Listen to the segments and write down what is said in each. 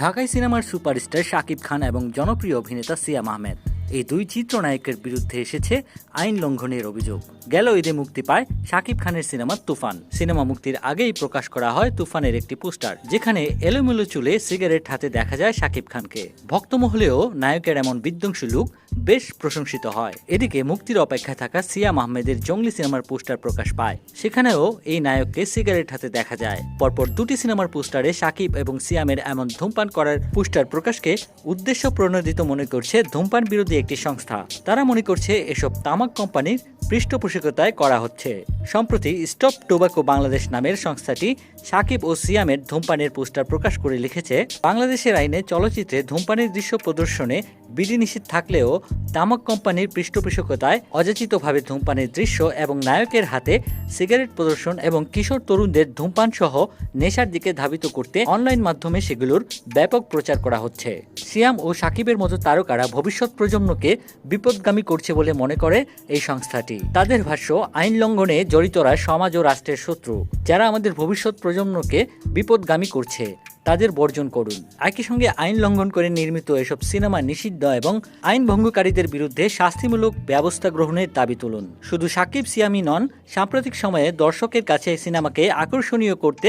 ঢাকাই সিনেমার সুপারস্টার শাকিব খান এবং জনপ্রিয় অভিনেতা সিয়াম আহমেদ। এই দুই চিত্রনায়কের বিরুদ্ধে এসেছে আইন লঙ্ঘনের অভিযোগ। গেল ঈদে মুক্তি পায় শাকিব খানের সিনেমা তুফান। সিনেমা মুক্তির আগেই প্রকাশ করা হয় তুফানের একটি পোস্টার, যেখানে এলোমেলো চুলে সিগারেট হাতে দেখা যায় শাকিব খানকে। ভক্তমহলেও নায়কের এমন বিধ্বংসী লুক বেশ প্রশংসিত হয়। এদিকে মুক্তির অপেক্ষায় থাকা সিয়াম আহমেদের জঙ্গলি সিনেমার পোস্টার প্রকাশ পায়। সেখানেও এই নায়ককে সিগারেট হাতে দেখা যায়। পরপর দুটি সিনেমার পোস্টারে সাকিব এবং সিয়ামের এমন ধূমপান করার পোস্টার প্রকাশকে উদ্দেশ্য প্রণোদিত মনে করছে ধূমপান বিরোধী একটি সংস্থা। তারা মনে করছে এসব তামাক কোম্পানির পৃষ্ঠপোষকতায় করা হচ্ছে। সম্প্রতি স্টপ টোবাকো বাংলাদেশ নামের সংস্থাটি সাকিব ও সিয়ামের ধূমপানের পোস্টার প্রকাশ করে লিখেছে, বাংলাদেশের আইনে চলচ্চিত্রে ধূমপানের দৃশ্য প্রদর্শনে বিধিনিষেধ থাকলেও তামাক কোম্পানির পৃষ্ঠপোষকতায় অযাচিতভাবে ধূমপানের দৃশ্য এবং নায়কের হাতে সিগারেট প্রদর্শন এবং কিশোর তরুণদের ধূমপান সহ নেশার দিকে ধাবিত করতে অনলাইন মাধ্যমে সেগুলোর ব্যাপক প্রচার করা হচ্ছে। সিয়াম ও সাকিবের মতো তারকারা ভবিষ্যৎ প্রজন্মকে বিপদগামী করছে বলে মনে করে এই সংস্থাটি। তাদের ভাষ্য, আইন লঙ্ঘনে জড়িতরা সমাজ ও রাষ্ট্রের শত্রু, যারা আমাদের ভবিষ্যৎ প্রজন্মকে বিপদগামী করছে। তাদের বর্জন করুন। একই সঙ্গে আইন লঙ্ঘন করে নির্মিত এসব সিনেমা নিষিদ্ধ এবং আইন ভঙ্গকারীদের বিরুদ্ধে শাস্তিমূলক ব্যবস্থা গ্রহণের দাবি তুলুন। শুধু সাকিব সিয়ামি নন, সাম্প্রতিক সময়ে দর্শকের কাছে সিনেমাকে আকর্ষণীয় করতে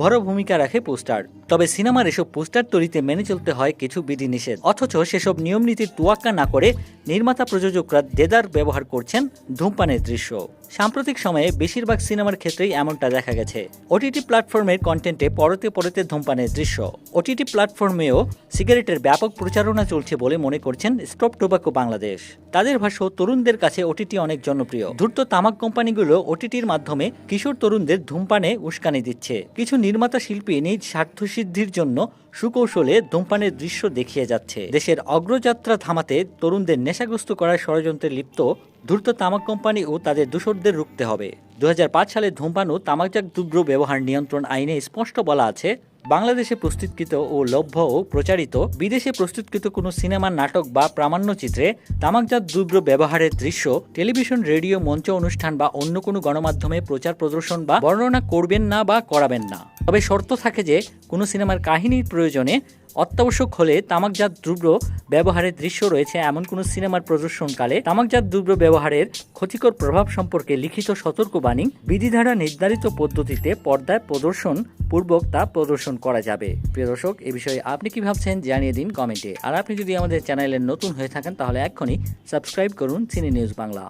বড় ভূমিকা রাখে পোস্টার। তবে সিনেমার এসব পোস্টার তৈরিতে মেনে চলতে হয় কিছু বিধিনিষেধ। অথচ সেসব নিয়ম নীতির তোয়াক্কা না করে নির্মাতা প্রযোজকরা দেদার ব্যবহার করছেন ধূমপানের দৃশ্য। সাম্প্রতিক সময়ে বেশিরভাগ সিনেমার ক্ষেত্রেই এমনটা দেখা গেছে। ওটিটি প্ল্যাটফর্মের কন্টেন্টে পরতে পরতে ধূমপানের দৃশ্য। ওটিটি প্ল্যাটফর্মেও সিগারেটের ব্যাপক প্রচারণা চলছে বলে মনে করছেন স্টপ টোবাকো বাংলাদেশ তাদের ভাষ্য, তরুণদের কাছে ওটিটি অনেক জনপ্রিয়। ধূর্ত তামাক কোম্পানিগুলো ওটিটির মাধ্যমে কিশোর তরুণদের ধূমপানে উস্কানি দিচ্ছে। কিছু নির্মাতা শিল্পী নিজ স্বার্থসিদ্ধির জন্য সুকৌশলে ধূমপানের দৃশ্য দেখিয়ে যাচ্ছে। দেশের অগ্রযাত্রা থামাতে তরুণদের নেশাগ্রস্ত করার ষড়যন্ত্রে লিপ্ত দ্রুত তামাক কোম্পানি ও তাদের দূষরদের রুখতে হবে। দু হাজার পাঁচ সালে ধূমপান ও তামাকজাত দ্রব্য ব্যবহার নিয়ন্ত্রণ আইনে স্পষ্ট বলা আছে, বাংলাদেশে প্রস্তুতকৃত ও লভ্য ও প্রচারিত বিদেশে প্রস্তুতকৃত কোনো সিনেমা, নাটক বা প্রামাণ্যচিত্রে তামাকজাত দ্রব্য ব্যবহারের দৃশ্য, টেলিভিশন, রেডিও, মঞ্চ অনুষ্ঠান বা অন্য কোনো গণমাধ্যমে প্রচার, প্রদর্শন বা বর্ণনা করবেন না বা করাবেন না। তবে শর্ত থাকে যে, কোনো সিনেমার কাহিনীর প্রয়োজনে অত্যাবশ্যক হলে তামাকজাত দ্রব্য ব্যবহারের দৃশ্য রয়েছে এমন কোনো সিনেমার প্রদর্শনকালে। তামাকজাত দ্রব্য ব্যবহারের ক্ষতিকর প্রভাব সম্পর্কে লিখিত সতর্কবাণী বিধিধারা নির্ধারিত পদ্ধতিতে পর্দায় প্রদর্শন পূর্বক তা প্রদর্শন করা যাবে। প্রিয় দর্শক, এ বিষয়ে আপনি কি ভাবছেন জানিয়ে দিন কমেন্টে। আর আপনি যদি আমাদের চ্যানেলে নতুন হয়ে থাকেন, তাহলে এক্ষুনি সাবস্ক্রাইব করুন সিনে নিউজ বাংলা।